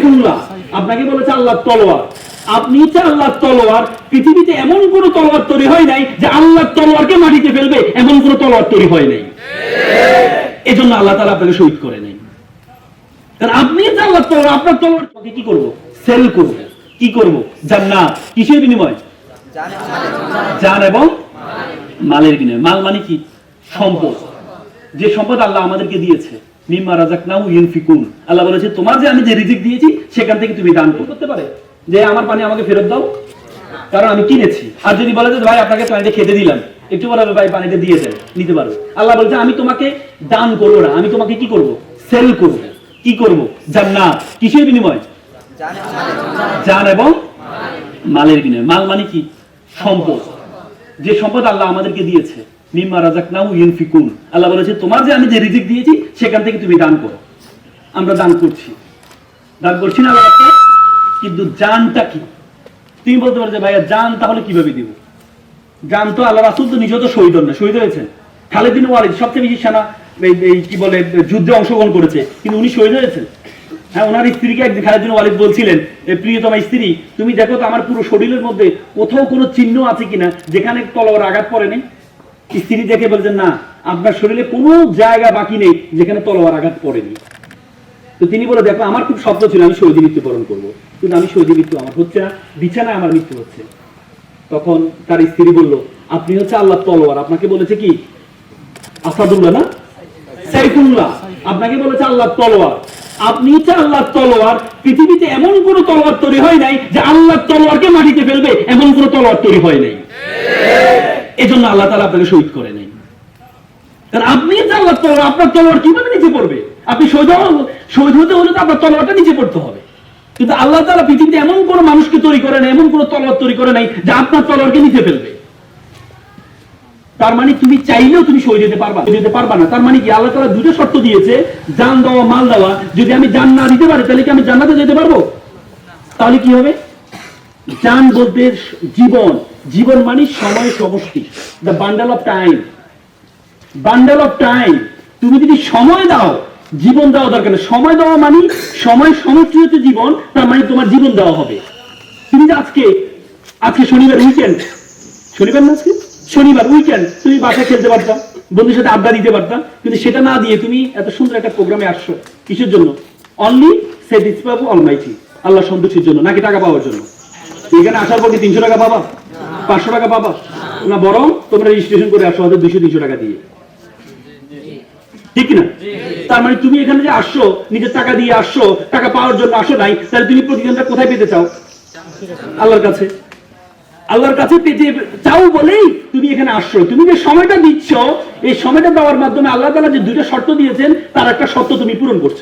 সাইফুল্লাহ আপনাকে বলেছে আল্লাহ তলোয়ার। আপনি হচ্ছে আল্লাহ তলোয়ার। পৃথিবীতে এমন কোন তলোয়ার তৈরি হয় নাই যে আল্লাহ তলোয়ারকে মাটিতে ফেলবে, এমন কোন তলোয়ার তৈরি হয় নাই। এজন্য আল্লাহ তাআলা আপনাকে শহীদ করে নাই কারণ আপনি তলোয়ার, আপনার তলোয়ার কি করব? সেল করব। কি করব? কিসের বিনিময়? এবং মালের বিনিময়। মাল মানে কি? সম্পদ। যে সম্পদ আল্লাহ আমাদেরকে দিয়েছে। মিম্মা রাজাকনাহু ইউনফিকুন। আল্লাহ বলেছে, তোমার যে আমি যে রিজিক দিয়েছি, সেখান থেকে তুমি দান করতে পারে। যে আমার পানি আমাকে ফেরত দাও। কারণ আমি কিনেছি। আর যদি বলে যে, ভাই, আপনাকে পানিটা খেতে দিলাম। একটু বলে, ভাই, পানিটা দিয়ে দেন, নিতে পারো। আল্লাহ বলছে, আমি তোমাকে দান করব না। আমি তোমাকে কি করব? সেল করব। কি করব? জান্নাত। কিসের বিনিময়? জান এবং মালের বিনিময়। মাল মানে কি? সম্পদ। যে সম্পদ আল্লাহ আমাদেরকে দিয়েছে। মিম্মা রাজাকনাহু ইউনফিকুন। আল্লাহ বলেছে, তোমার যে আমি যে রিজিক দিয়েছি, সেখান থেকে তুমি দান করো। আমরা দান করছি। দান করছি না কিন্তু জানটা কি? তুমি বলতে পারো যে, ভাইয়া, জান তাহলে কীভাবে দিব? জান তো আল্লাহ রাসুল তো নিজেও তো শহীদ হন না, শহীদ হয়েছেন। খালেদিন ওয়ারিদ সবচেয়ে বেশি সেনা, এই কি বলে, যুদ্ধে অংশগ্রহণ করেছে, কিন্তু উনি শহীদ হয়েছেন। হ্যাঁ ওনার স্ত্রীকে একদিন খালেদিন ওয়ালিদ বলছিলেন, "এ প্রিয়তমা স্ত্রী, তুমি দেখো তো আমার পুরো শরীরের মধ্যে কোথাও কোনো চিহ্ন আছে কিনা, যেখানে তলোয়ার আঘাত পড়ে নেই? স্ত্রী দেখে বলছেন, না, আপনার শরীরে কোনো জায়গা বাকি নেই যেখানে তলোয়ার আঘাত পড়েনি। তো তিনি বলে, দেখো, আমার খুব স্বপ্ন ছিল আমি শহীদ মৃত্যুবরণ করব। কিন্তু আমি শহীদ মৃত্যু আমার হচ্ছে না, বিছানায় আমার মৃত্যু হচ্ছে। তখন তার স্ত্রী বলল, আপনি হচ্ছে আল্লাহ তলোয়ার। আপনাকে বলেছে কি? আসাদুল্লাহ না? সাইফুল্লাহ। আপনাকে বলেছে আল্লাহ তলোয়ার। আপনি হচ্ছে আল্লাহ তলোয়ার। পৃথিবীতে এমন কোন তলোয়ার তৈরি হয় নাই যে আল্লাহ তলোয়ারকে মাটিতে ফেলবে, এমন কোন তলোয়ার তৈরি হয় নাই। এজন্য আল্লাহ তাআলা আপনাকে শহীদ করে নাই কারণ আপনি আল্লাহ তলোয়ার, আপনার তলোয়ার কীভাবে নিচে পড়বে? আপনি শহীদ শহীদ হতে হলে তো আপনার তলোয়ারটা নিচে পড়তে হবে। কিন্তু আল্লাহ তাআলা পৃথিবীতে এমন কোন মানুষকে তৈরি করে নাই, এমন কোন তলোয়ার তৈরি করে নাই যে আপনার তলোয়ারকে নিচে ফেলবে। তার মানে তুমি চাইলেও তুমি সরে যেতে পারবা যেতে পারবা না। তার মানে কি? আল্লাহ তাআলা দুটো শর্ত দিয়েছে, জান দেওয়া, মাল দেওয়া। যদি আমি জান না দিতে পারি, তাহলে কি আমি জান্নাতে যেতে পারব? তাহলে কি হবে? জান বলতে জীবন। জীবন মানে সময় সমষ্টি। The bundle of time bundle of time তুমি যদি সময় দাও, জীবন দেওয়া দরকার সময় দেওয়া মানে সময় সমষ্টি হচ্ছে জীবন, তার মানে তোমার জীবন দেওয়া হবে। তুমি আজকে আজকে শনিবার উইকেন্ড শনিবার না আজকে? শনিবার উইকেন্ড তুমি বাসায় খেলতে পারতাম বন্ধুর সাথে আড্ডা দিতে পারতাম কিন্তু সেটা না দিয়ে তুমি এত সুন্দর একটা প্রোগ্রামে আসছো। কিসের জন্য? অনলি স্যাটিসফাবু অলমাইটি আল্লাহ সন্তুষ্টির জন্য, নাকি টাকা পাওয়ার জন্য? এখানে আসার পর কি তিনশো টাকা পাবা? পাঁচশো টাকা পাবা। না, বরং তোমরা রেজিস্ট্রেশন করে আসো হয়তো দুইশো, তিনশো টাকা দিয়ে। ঠিক না তার মানে তুমি এখানে যে আসছো, নিজের টাকা দিয়ে আসছো, টাকা পাওয়ার জন্য আসো নাই, তাহলে তুমি প্রতিদানটা কোথায় পেতে চাও? আল্লাহর কাছে। আল্লাহর কাছে পেতে চাও বলেই তুমি এখানে আসছো। তুমি যে সময়টা দিচ্ছ, এই সময়টা দেওয়ার মাধ্যমে আল্লাহ তালা যে দুটো শর্ত দিয়েছেন, তার একটা শর্ত তুমি পূরণ করছ।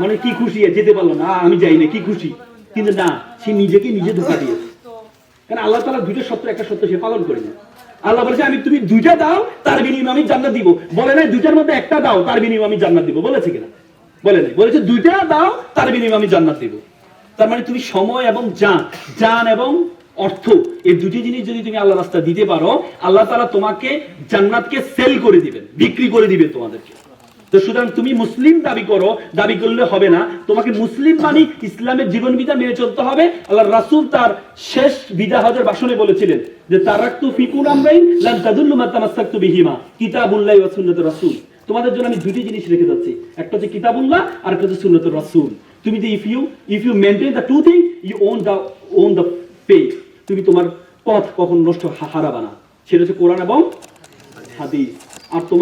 মানে কি খুশি যেতে পারল না, আমি যাই না, কি খুশি? কিন্তু না, সে নিজেকে নিজে ধোকা দিয়েছে। কারণ আল্লাহ তাআলা দুইটা সত্য একটা সত্য সে পালন করে না আল্লাহ বলেছে, আমি তুমি দুইটা দাও, তার বিনিময়ে আমি জান্নাত দিব। বলে নাই, দুইটার মধ্যে একটা দাও, তার বিনিময়ে আমি জান্নাত দিব। বলেছে কিনা? বলে নাই। বলেছে, দুইটা দাও, তার বিনিময়ে আমি জান্নাত দিব। তার মানে তুমি সময় এবং জান জান এবং অর্থ, এই দুটি জিনিস যদি তুমি আল্লাহ রাস্তা দিতে পারো, আল্লাহ তাআলা তোমাকে জান্নাতকে সেল করে দিবেন, বিক্রি করে দিবে তোমাদেরকে। তো সুতরাং তুমি মুসলিম দাবি করো, দাবি করলে হবে না। তোমাকে মুসলিম মানে ইসলামের জীবন বিধা মেনে চলতে হবে। আল্লাহ রাসূল তার শেষ বিদায় হজের ভাষণে বলেছিলেন যে, তারাক্তু ফিকুল আমরাইন লান তাদুল্লু মা বিহিমা। কিতাবুল্লাহি ওয়া সুন্নাতুর রাসূল। তোমাদের জন্য আমি দুটি জিনিস রেখে যাচ্ছি। একটা হচ্ছে কিতাবুল্লাহ, আর একটা হচ্ছে সুন্নাতুর রাসূল। তুমি যে, if you if you maintain the two thing you own the own the faith তুমি তোমার পথ কখন নষ্ট হারাবা না। সেটা হচ্ছে কোরআন এবং হাদিস। আর তোমার